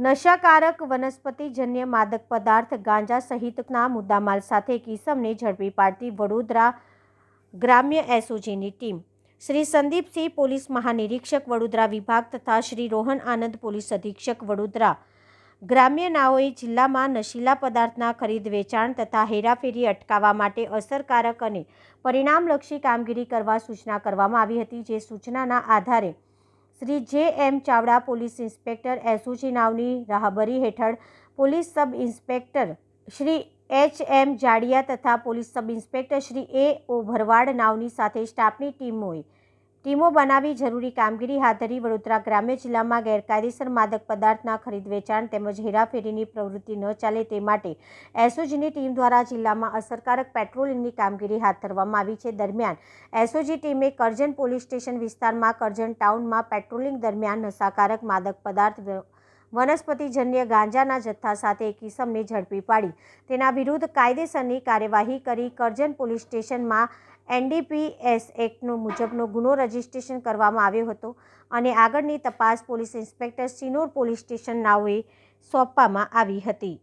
નશાકારક વનસ્પતિજન્ય માદક પદાર્થ ગાંજા સહિતના મુદ્દામાલ સાથે એક ઈસમને ઝડપી પાડતી વડોદરા ગ્રામ્ય એસઓજીની ટીમ. શ્રી સંદીપસિંહ પોલીસ મહાનિરીક્ષક વડોદરા વિભાગ તથા શ્રી રોહન આનંદ પોલીસ અધિક્ષક વડોદરા ગ્રામ્ય નાઓએ જિલ્લામાં નશીલા પદાર્થના ખરીદ વેચાણ તથા હેરાફેરી અટકાવવા માટે અસરકારક અને પરિણામલક્ષી કામગીરી કરવા સૂચના કરવામાં આવી હતી, જે સૂચનાના આધારે Shri J M Chavda police inspector SOG નાવની રાહબરી હેઠળ police sub inspector Shri H M Jadiya તથા police sub inspector Shri A O Bharwad નાવની સાથે સ્ટાફની ટીમોએ ટીમો બનાવી જરૂરી કામગીરી હાથ ધરી વડોદરા ગ્રામ્ય જિલ્લામાં ગેરકાયદેસર માદક પદાર્થના ખરીદ વેચાણ તેમજ હેરાફેરીની પ્રવૃત્તિ ન ચાલે તે માટે એસઓજીની ટીમ દ્વારા જિલ્લામાં અસરકારક પેટ્રોલિંગની કામગીરી હાથ ધરવામાં આવી છે. દરમિયાન એસઓજી ટીમે કરજણ પોલીસ સ્ટેશન વિસ્તારમાં, કરજણ ટાઉનમાં પેટ્રોલિંગ દરમિયાન નશાકારક માદક પદાર્થ વનસ્પતિજન્ય ગાંજાના જથ્થા સાથે એક કિસમને ઝડપી પાડી. તેના વિરુદ્ધ કાયદેસરની કાર્યવાહી કરી કરજણ પોલીસ સ્ટેશનમાં એનડીપીએસ એક્ટનો મુજબનો ગુનો રજીસ્ટ્રેશન કરવામાં આવ્યો હતો અને આગળની તપાસ police inspector Sinor police station નાઓએ સોંપવામાં આવી હતી.